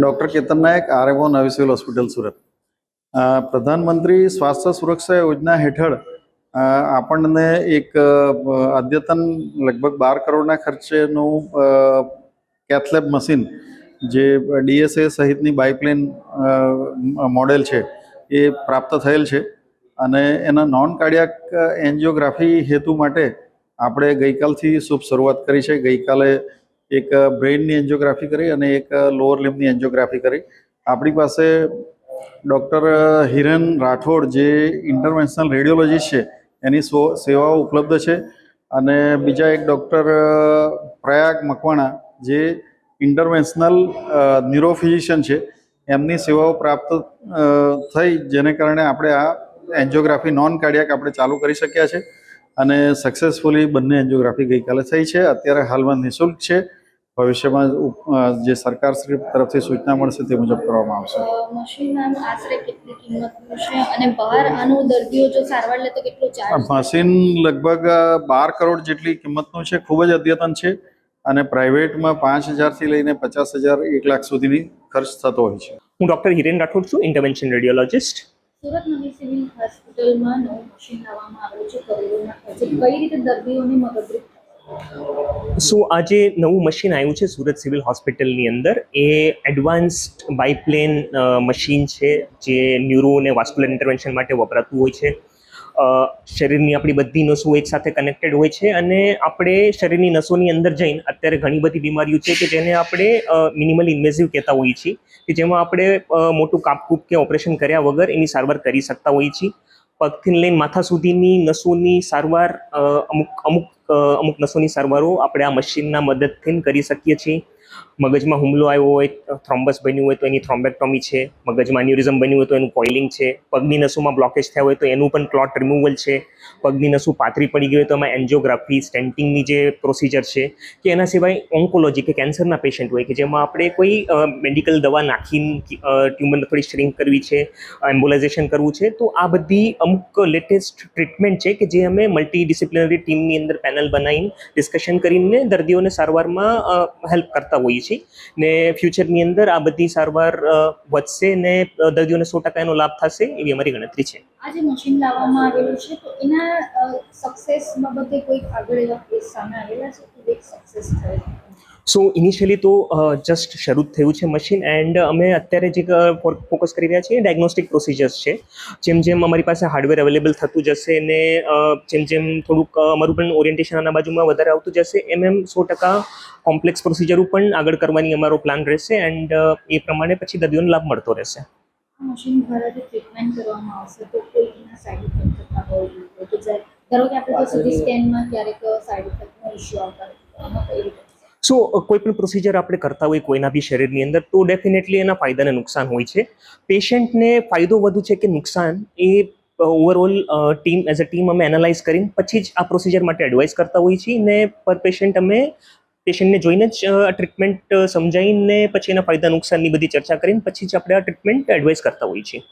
Doctor Ketan Nayak, RMO નવી civil hospital Surat. પ્રધાનમંત્રી સ્વાસ્થ્ય સુરક્ષા યોજના હેઠળ આપણને એક અદ્યતન લગભગ બાર કરોડના ખર્ચેનું કેથલેબ મશીન જે ડીએસએ સહિતની બાઇપ્લેન મોડેલ છે, એ પ્રાપ્ત થયેલ છે. અને એના નોન કાર્ડિયાક એન્જિયોગ્રાફી હેતુ માટે આપણે ગઈકાલથી શુભ શરૂઆત કરી છે. ગઈકાલે એક બ્રેઇનની એન્જિયોગ્રાફી કરી અને એક લોઅર લિમ્બની એન્જિયોગ્રાફી કરી. આપણી પાસે ડૉક્ટર હિરેન રાઠોડ, જે ઇન્ટરનેશનલ રેડિયોલોજીસ્ટ છે, એની સેવાઓ ઉપલબ્ધ છે. અને બીજા એક ડૉક્ટર પ્રયાગ મકવાણા, જે ઇન્ટરનેશનલ ન્યુરોફિઝિશિયન છે, એમની સેવાઓ પ્રાપ્ત થઈ, જેને કારણે આપણે આ એન્જિયોગ્રાફી નોન કાર્ડિયાક આપણે ચાલુ કરી શક્યા છે. અને સક્સેસફુલી બંને એન્જિયોગ્રાફી ગઈકાલે થઈ છે. અત્યારે હાલમાં નિઃશુલ્ક છે. ભવિષ્યમાં જે સરકાર શ્રી તરફથી સૂચના મળશે તે મુજબ કરવામાં આવશે. મશીનનું આશરે કેટલી કિંમતનું છે અને બહાર આનું દર્દીઓ જો સારવાર લે તો કેટલો ચાર્જ મશીન લગભગ બાર કરોડ જેટલી કિંમતનું છે ખૂબ જ અદ્યતન છે અને પ્રાઇવેટમાં પાંચ હજારથી લઈને પચાસ હજાર એક લાખ સુધીની ખર્ચ થતો હોય છે. હું ડૉક્ટર હિરેન રાઠોડ છું ઇન્ટરવેન્શન રેડિયોલોજિસ્ટ સુરત નવી સિવિલ હોસ્પિટલમાં નવું મશીન લાવવામાં આવ્યું છે કરોડોના ખર્ચે. કઈ રીતે દર્દીઓને મદદરૂપ? સો આજે નવું મશીન આવ્યું છે સુરત સિવિલ હોસ્પિટલની અંદર. એ એડવાન્સ્ડ બાયપ્લેન મશીન છે જે ન્યુરો અને વાસ્ક્યુલર ઇન્ટરવેન્શન માટે વપરાતું હોય છે. શરીરની આપણી બધી નસો એકસાથે કનેક્ટેડ હોય છે અને આપણે શરીરની નસોની અંદર જઈને અત્યારે ઘણી બધી બીમારીઓ છે કે જેને આપણે મિનિમલ ઇન્વેઝિવ કહેતા હોઈએ છીએ. કે જેમાં આપણે મોટું કાપકૂપ કે ઓપરેશન કર્યા વગર એની સારવાર કરી શકતા હોઈએ છીએ. પગથી લઈને માથા સુધીની નસોની સારવાર અમુક અમુક અમુક નસોની સારવારો આપણે આ મશીનના મદદથી કરી શકીએ છીએ. મગજમાં હુમલો આવ્યો હોય, થ્રોમ્બસ બન્યું હોય તો એની થ્રોમ્બેક્ટોમી છે. મગજમાં ન્યુરિઝમ બન્યું હોય તો એનું કોઇલિંગ છે. પગની નસોમાં બ્લોકેજ થયા હોય તો એનું પણ ક્લોટ રિમૂવલ છે. પગની નસો પાથરી પડી ગઈ હોય તો એમાં એન્જિયોગ્રાફી સ્ટેન્ટિંગની જે પ્રોસિજર છે કે એના સિવાય ઓન્કોલોજી કે કેન્સરના પેશન્ટ હોય કે જેમાં આપણે કોઈ મેડિકલ દવા નાખીને ટ્યુમર થોડી શ્રિંક કરવી છે એમ્બોલાઇઝેશન કરવું છે, તો આ બધી અમુક લેટેસ્ટ ટ્રીટમેન્ટ છે કે જે અમે મલ્ટી ડિસિપ્લિનરી ટીમની અંદર પેનલ બનાવીને ડિસ્કશન કરીને દર્દીઓને સારવારમાં હેલ્પ કરતા હોઈએ છીએ. ને ફ્યુચરની અંદર આ બધી સારવાર વધશે ને દર્દીઓને સો ટકા એનો લાભ થશે એવી અમારી ગણતરી છે. આ મશીન લાવવામાં આવેલું છે, તો એના સક્સેસ બાબતે કોઈ આગળ એવા કેસ સામે આવેલા છે કે સક્સેસ થયેલ સો ઇનિશિયલી તો જસ્ટ શરૂ થયું છે મશીન એન્ડ અમે અત્યારે જે ફોકસ કરી રહ્યા છીએ ડાયગ્નોસ્ટિક પ્રોસિજર્સ છે. જેમ જેમ અમારી પાસે હાર્ડવેર અવેલેબલ થતું જશે ને જેમ જેમ થોડુંક અમારું પણ ઓરિએન્ટેશન આના બાજુમાં વધારે આવતું જશે એમ એમ સો ટકા કોમ્પ્લેક્સ પ્રોસિજરો પણ આગળ કરવાની અમારો પ્લાન રહેશે એન્ડ એ પ્રમાણે પછી દર્દીઓને લાભ મળતો રહેશે. મશીન દ્વારા જે ટ્રીટમેન્ટ કરવામાં આવશે તો કોઈ સાઈડ ઇફેક્ટ થતા હોય તો ધારો કે આપણે તો સીટી સ્કેનમાં ક્યારેક સાઈડ ઇફેક્ટનો ઇસ્યુ આવતા હોય તો એમાં કઈ રીતે સો કોઈ પણ પ્રોસિજર આપણે કરતા હોય કોઈના બી શરીરની અંદર, તો ડેફિનેટલી એના ફાયદા અને નુકસાન હોય છે. પેશન્ટને ફાયદો વધુ છે કે નુકસાન એ overall team as a team અમે એનાલાઇઝ કરીને પછી જ આ પ્રોસિજર માટે એડવાઇસ કરતા હોઈએ છીએ ને પર પેશન્ટ અમે પેશન્ટને જોઈને જ ટ્રીટમેન્ટ સમજાવીને પછી એના ફાયદા નુકસાનની બધી ચર્ચા કરીને પછી જ આપણે આ ટ્રીટમેન્ટ એડવાઇસ કરતા હોઈએ છીએ.